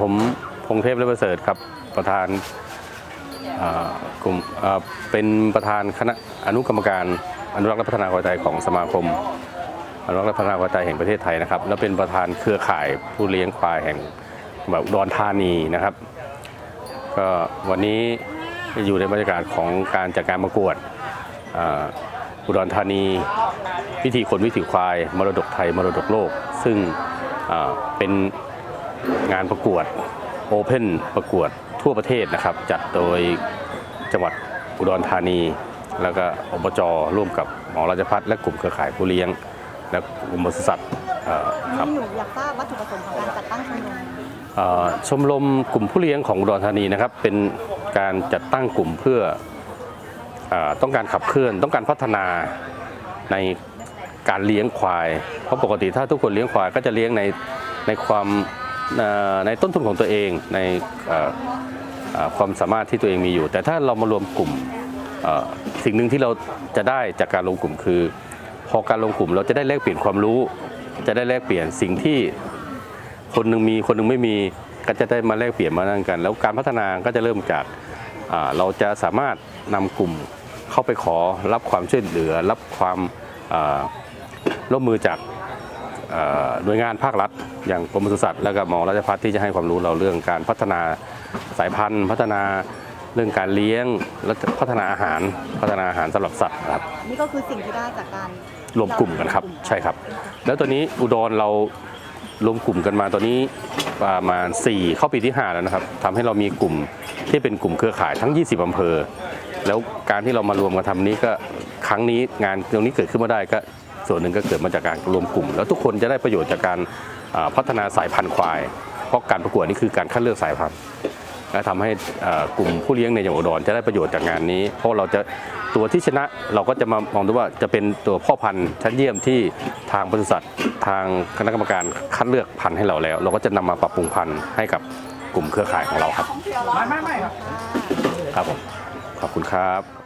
ผมพงเทพเลประเสริฐครับประธานกลุ่มเป็นประธานคณะอนุกรรมการอนุรักษ์และพัฒนาควายไทยของสมาคม อนุรักษ์และพัฒนาควายไทยแห่งประเทศไทยนะครับ แล้วเป็นประธานเครือข่ายผู้เลี้ยงควายแห่งแบบอุดรธานีนะครับก็วันนี้อยู่ในบรรยากาศของการจัดการประกวดอุดรธานีพิธีคนวิถีควาย มรดกไทยมรดกโลก ซึ่งเป็น งานประกวดโอเพนประกวดทั่วประเทศนะครับ จัดโดยจังหวัดอุดรธานี แล้วก็อบจร่วมกับหมอราชพัฒและกลุ่มเครือข่ายผู้เลี้ยง และกลุ่มบริษัทเอ่อครับนี่หนูอยากทราบวัตถุประสงค์ของการจัดตั้งชมรมเอ่อชมรมกลุ่มผู้เลี้ยงของอุดรธานีนะครับ เป็นการจัดตั้งกลุ่มเพื่อเออต้องการขับเคลื่อน ต้องการพัฒนาในการเลี้ยงควาย เพราะปกติถ้าทุกคนเลี้ยงควายก็จะเลี้ยงในในความเอ่อ ในต้นทุนของตัวเองในความสามารถที่ตัวเองมีอยู่ แต่ถ้าเรามารวมกลุ่มสิ่งหนึ่งที่เราจะได้จากการลงกลุ่มคือ พอการลงกลุ่มเราจะได้แลกเปลี่ยนความรู้ จะได้แลกเปลี่ยนสิ่งที่คนหนึ่งมีคนหนึ่งไม่มีก็จะได้มาแลกเปลี่ยนมานั่นกัน แล้วการพัฒนาก็จะเริ่มจากาเราจะสามารถนำกลุ่มเข้าไปขอรับความช่วยเหลือ รับความาร่วมมือจาก หน่วยงานภาครัฐ อย่างกรมปศุสัตว์และก็หมอราชพัฒที่จะให้ความรู้เราเรื่องการพัฒนาสายพันธุ์ พัฒนาเรื่องการเลี้ยงและพัฒนาอาหารพัฒนาอาหารสำหรับสัตว์นะครับนี่ก็คือสิ่งที่ได้จากการรวมกลุ่มกันครับใช่ครับ แล้วตอนนี้อุดรเรารวมกลุ่มกันมาตอนนี้ประมาณ 4 เข้าปีที่ 5 แล้วนะครับทำให้เรามีกลุ่มที่เป็นกลุ่มเครือข่ายทั้ง 20อำเภอ แล้วการที่เรามารวมกันทำนี้ก็ครั้งนี้งานตรงนี้เกิดขึ้นมาได้ก็ ส่วนหนึ่งก็เกิดมาจากการรวมกลุ่ม แล้วทุกคนจะได้ประโยชน์จากการอ่าพัฒนาสายพันธุ์ควาย เพราะการประกวดนี่คือการคัดเลือกสายพันธุ์และทำให้เอ่อกลุ่มผู้เลี้ยงในจังหวัดอุดรจะได้ประโยชน์จากงานนี้ เพราะเราจะตัวที่ชนะเราก็จะมามองดูว่าจะเป็นตัวพ่อพันธุ์ชั้นเยี่ยมที่ทางบริษัททางคณะกรรมการคัดเลือกพันธุ์ให้เราแล้ว เราก็จะนำมาปรับปรุงพันธุ์ให้กับกลุ่มเครือข่ายของเราครับไม่ไม่ไม่ครับครับผมขอบคุณครับ